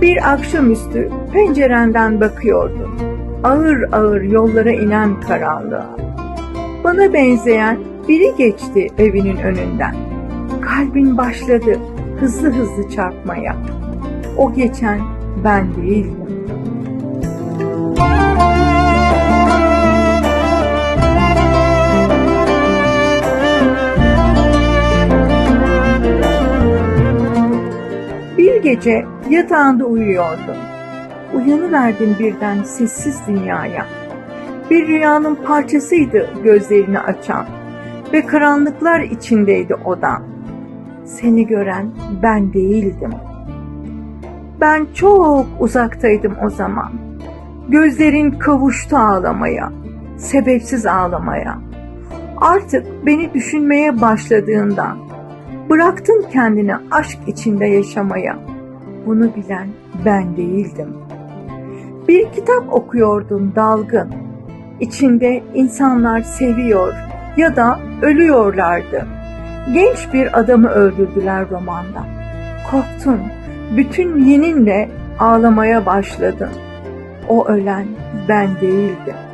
Bir akşamüstü pencerenden bakıyordum. Ağır ağır yollara inen karanlığa. Bana benzeyen biri geçti evinin önünden. Kalbin başladı hızlı hızlı çarpmaya. O geçen ben değildim. Bir gece yatağında uyuyordum. Uyanıverdim birden sessiz dünyaya. Bir rüyanın parçasıydı gözlerini açan ve karanlıklar içindeydi odan. Seni gören ben değildim. Ben çok uzaktaydım o zaman. Gözlerin kavuştu ağlamaya, sebepsiz ağlamaya. Artık beni düşünmeye başladığından bıraktın kendini aşk içinde yaşamaya. Bunu bilen ben değildim. Bir kitap okuyordum dalgın. İçinde insanlar seviyor ya da ölüyorlardı. Genç bir adamı öldürdüler romanda. Korktun, bütün yeninle ağlamaya başladın. O ölen ben değildim.